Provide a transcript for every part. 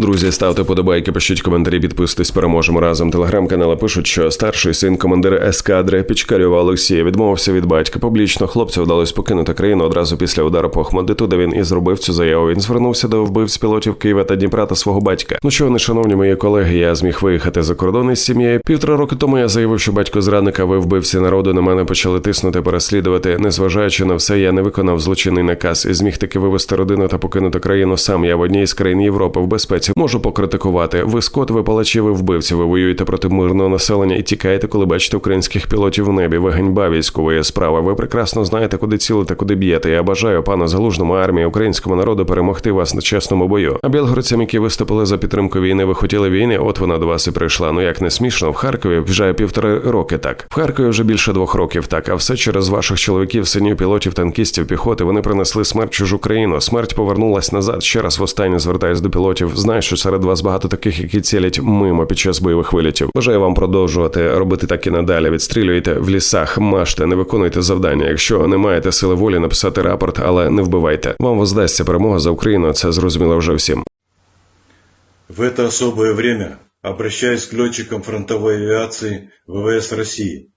Друзі, ставте подобайки, пишіть коментарі, підписуйтесь, переможемо разом. Телеграм-канали пишуть, що старший син командира ескадри Пічкарєва Олексія відмовився від батька. Публічно хлопцю вдалося покинути країну одразу після удару по Ахмадиту, де він і зробив цю заяву. Він звернувся до вбивць пілотів Києва та Дніпра та свого батька. Ну що, не шановні мої колеги, я зміг виїхати за кордон із сім'єю. Півтора роки тому я заявив, що батько зрадника, ви вбивці народу на мене почали тиснути, переслідувати. Незважаючи на все, я не виконав злочинний наказ і зміг таки вивести родину та покинути країну сам. Я в одній з країн Європи в безпеці можу покритикувати. Ви скот, ви палачі, ви вбивці. Ви воюєте проти мирного населення і тікаєте, коли бачите українських пілотів в небі. Ви ганьба військової справи. Ви прекрасно знаєте, куди цілите, куди б'єте. Я бажаю пану залужному армії українському народу перемогти вас на чесному бою. А білгородцям, які виступили за підтримку війни, ви хотіли війни. От вона до вас і прийшла. Ну як не смішно, в Харкові вже півтори роки так. В Харкові вже більше двох років так. А все через ваших чоловіків, синів, пілотів, танкістів, піхоти. Вони принесли смерть чужу країну. Смерть повернулась назад. Ще раз востаннє звертаюсь до пілотів. Знаю, що серед вас багато таких, які цілять мимо під час бойових вилітів. Бажаю вам продовжувати робити так і надалі. Відстрілюйте в лісах, мажте, не виконуйте завдання. Якщо не маєте сили волі, написати рапорт, але не вбивайте. Вам воздасться перемога за Україну. Це зрозуміло вже всім. В это особое время обращаюсь к летчикам фронтовой авиации ВВС России.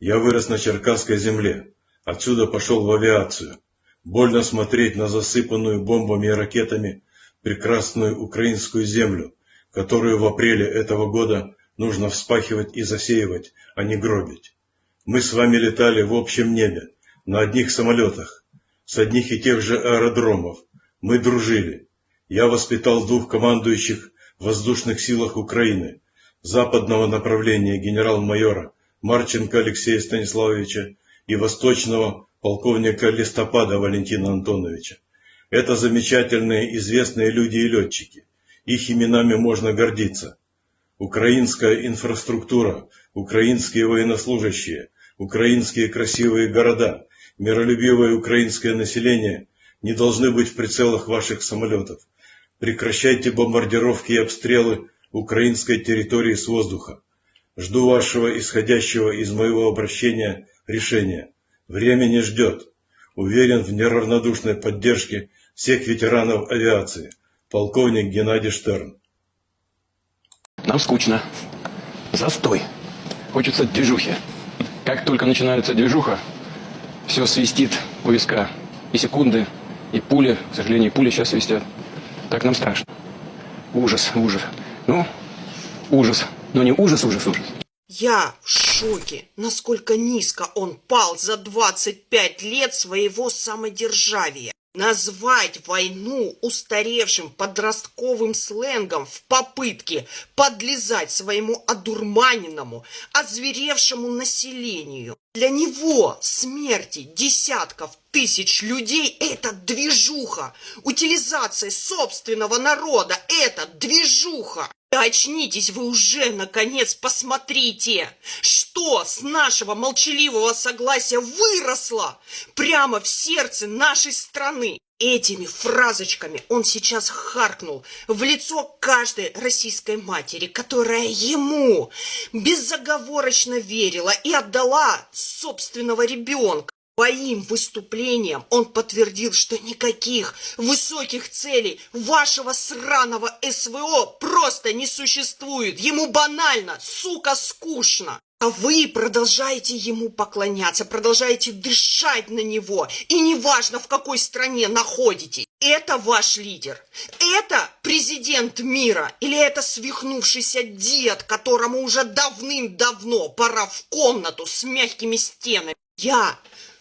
Я вырос на Черкасской земле, отсюда пошел в авиацию. Больно смотреть на засыпанную бомбами и ракетами прекрасную украинскую землю, которую в апреле этого года нужно вспахивать и засеивать, а не гробить. Мы с вами летали в общем небе, на одних самолетах, с одних и тех же аэродромов. Мы дружили. Я воспитал двух командующих в воздушных силах Украины, западного направления генерал-майора Марченко Алексея Станиславовича и восточного полковника Листопада Валентина Антоновича. Это замечательные известные люди и летчики. Их именами можно гордиться. Украинская инфраструктура, украинские военнослужащие, украинские красивые города, миролюбивое украинское население не должны быть в прицелах ваших самолетов. Прекращайте бомбардировки и обстрелы украинской территории с воздуха. Жду вашего исходящего из моего обращения решения. Время не ждет. Уверен в неравнодушной поддержке всех ветеранов авиации. Полковник Геннадий Штерн. Нам скучно. Застой. Хочется движухи. Как только начинается движуха, все свистит у виска. И секунды, и пули. К сожалению, пули сейчас свистят. Так нам страшно. Ужас, ужас. Ну, ужас. Но не ужас, ужас, ужас. Я в шоке, насколько низко он пал за 25 лет своего самодержавия. Назвать войну устаревшим подростковым сленгом в попытке подлизать своему одурманенному, озверевшему населению. Для него смерти десятков тысяч людей – это движуха. Утилизация собственного народа – это движуха. Очнитесь вы уже, наконец, посмотрите, что с нашего молчаливого согласия выросло прямо в сердце нашей страны. Этими фразочками он сейчас харкнул в лицо каждой российской матери, которая ему безоговорочно верила и отдала собственного ребенка. Своим выступлением он подтвердил, что никаких высоких целей вашего сраного СВО просто не существует. Ему банально, сука, скучно. А вы продолжаете ему поклоняться, продолжаете дышать на него. И неважно, в какой стране находитесь. Это ваш лидер. Это президент мира. Или это свихнувшийся дед, которому уже давным-давно пора в комнату с мягкими стенами. Я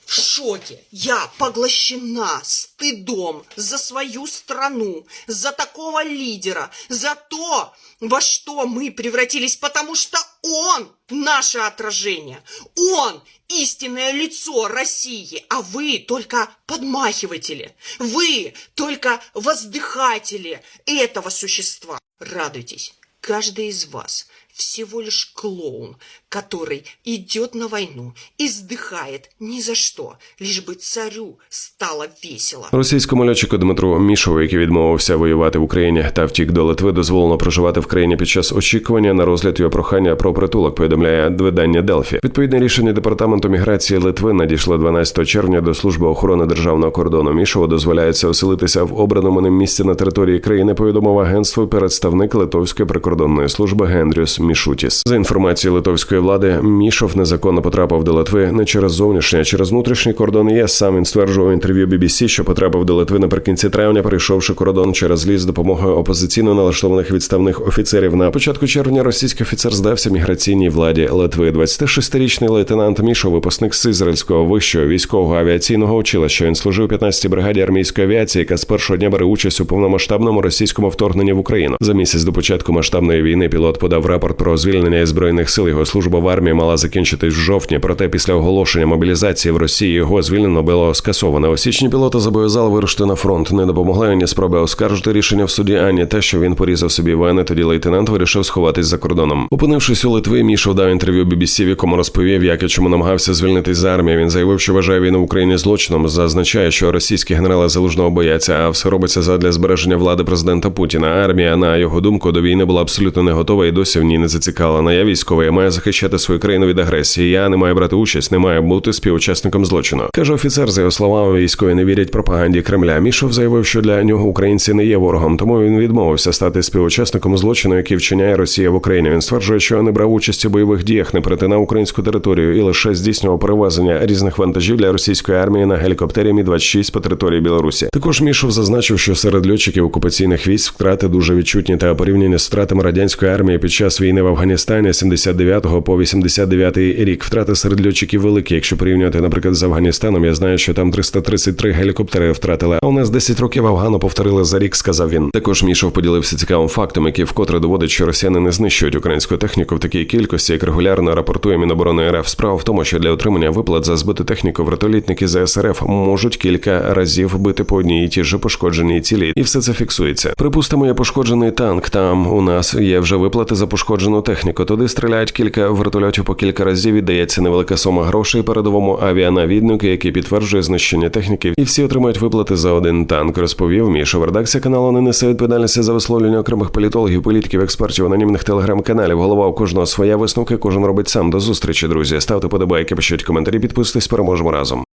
в шоке. Я поглощена стыдом за свою страну, за такого лидера, за то, во что мы превратились, потому что он наше отражение, он истинное лицо России, а вы только подмахиватели, вы только воздыхатели этого существа. Радуйтесь, каждый из вас всего лишь клоун, который идет на войну и сдыхает ни за что, лишь бы царю стало весело. Російському льотчику Дмитру Мішову, який відмовився воювати в Україні та втік до Литви, дозволено проживати в країні під час очікування на розгляд його прохання про притулок. Повідомляє видання Делфі. Відповідне рішення департаменту міграції Литви надійшло 12 червня до служби охорони державного кордону. Мішову дозволяється оселитися в обраному ним місці на території країни. Повідомив агентство представник Литовської прикордонної служби Гендріус Мішутіс. За інформацією литовської влади, Мішов незаконно потрапив до Литви не через зовнішній, а через внутрішній кордон ЄС. Сам він стверджував в інтерв'ю BBC, що потрапив до Литви наприкінці травня, перейшовши кордон через ліс з допомогою опозиційно налаштованих відставних офіцерів. На початку червня російський офіцер здався міграційній владі Литви. 26-річний лейтенант Мішов, випускник з ізраїльського вищого військового авіаційного училища. Він служив у 15-й бригаді армійської авіації, яка з першого дня бере участь у повномасштабному російському вторгненні в Україну. За місяць до початку масштабної війни пілот подав рапорт про звільнення збройних сил. Його служба в армії мала закінчитись в жовтні. Проте після оголошення мобілізації в Росії його звільнено було скасовано. У січні пілота зобов'язали вирушити на фронт. Не допомогли ані спроби оскаржити рішення в суді, ані те, що він порізав собі вени. Тоді лейтенант вирішив сховатись за кордоном. Опинившись у Литві, Мішов дав інтерв'ю BBC, в якому розповів, як і чому намагався звільнитись з армії. Він заявив, що вважає війну в Україні злочином. Зазначає, що російські генерали залужного бояться, а все робиться задля збереження влади президента Путіна. Армія, на його думку, до війни була абсолютно не готова і досі в ній не зацікавлена. Я військовий, я маю захищати свою країну від агресії. Я не маю брати участь, не маю бути співучасником злочину. каже офіцер. За його словами, військові не вірять пропаганді Кремля. Мішов заявив, що для нього українці не є ворогом, тому він відмовився стати співучасником злочину, який вчиняє Росія в Україні. Він стверджує, що не брав участь у бойових діях, не перетинав українську територію і лише здійснював перевезення різних вантажів для російської армії на гелікоптері Мі 26 по території Білорусі. Також Мішов зазначив, що серед льотчиків окупаційних військ втрати дуже відчутні та порівняні з втратами радянської армії під час війни в Афганістані 79 по 89 рік. Втрати серед льотчиків великі. Якщо порівнювати, наприклад, з Афганістаном, я знаю, що там 333 гелікоптери втратили. А у нас 10 років Афгану повторили за рік, сказав він. Також Мішов поділився цікавим фактом, який вкотре доводить, що росіяни не знищують українську техніку в такій кількості, як регулярно рапортує Міноборони РФ. Справа в тому, що для отримання виплат за збиту техніку вертолітники ЗСРФ можуть кілька разів бити по одній ті ж пошкодженій цілі, і все це фіксується. Припустимо, є пошкоджений танк. Там у нас є вже виплати за пошкоджену техніку. Туди стріляють кілька вертольотів по кілька разів. Віддається невелика сума грошей передовому авіанавіднику, який підтверджує знищення техніки, і всі отримають виплати за один танк. Розповів Міша. Редакція каналу не несе відповідальності за висловлення окремих політологів, політиків, експертів, анонімних телеграм-каналів. Голова у кожного своя висновка, кожен робить сам. До зустрічі, друзі. Ставте подобайки, пишіть коментарі, підписуйтесь, переможемо разом.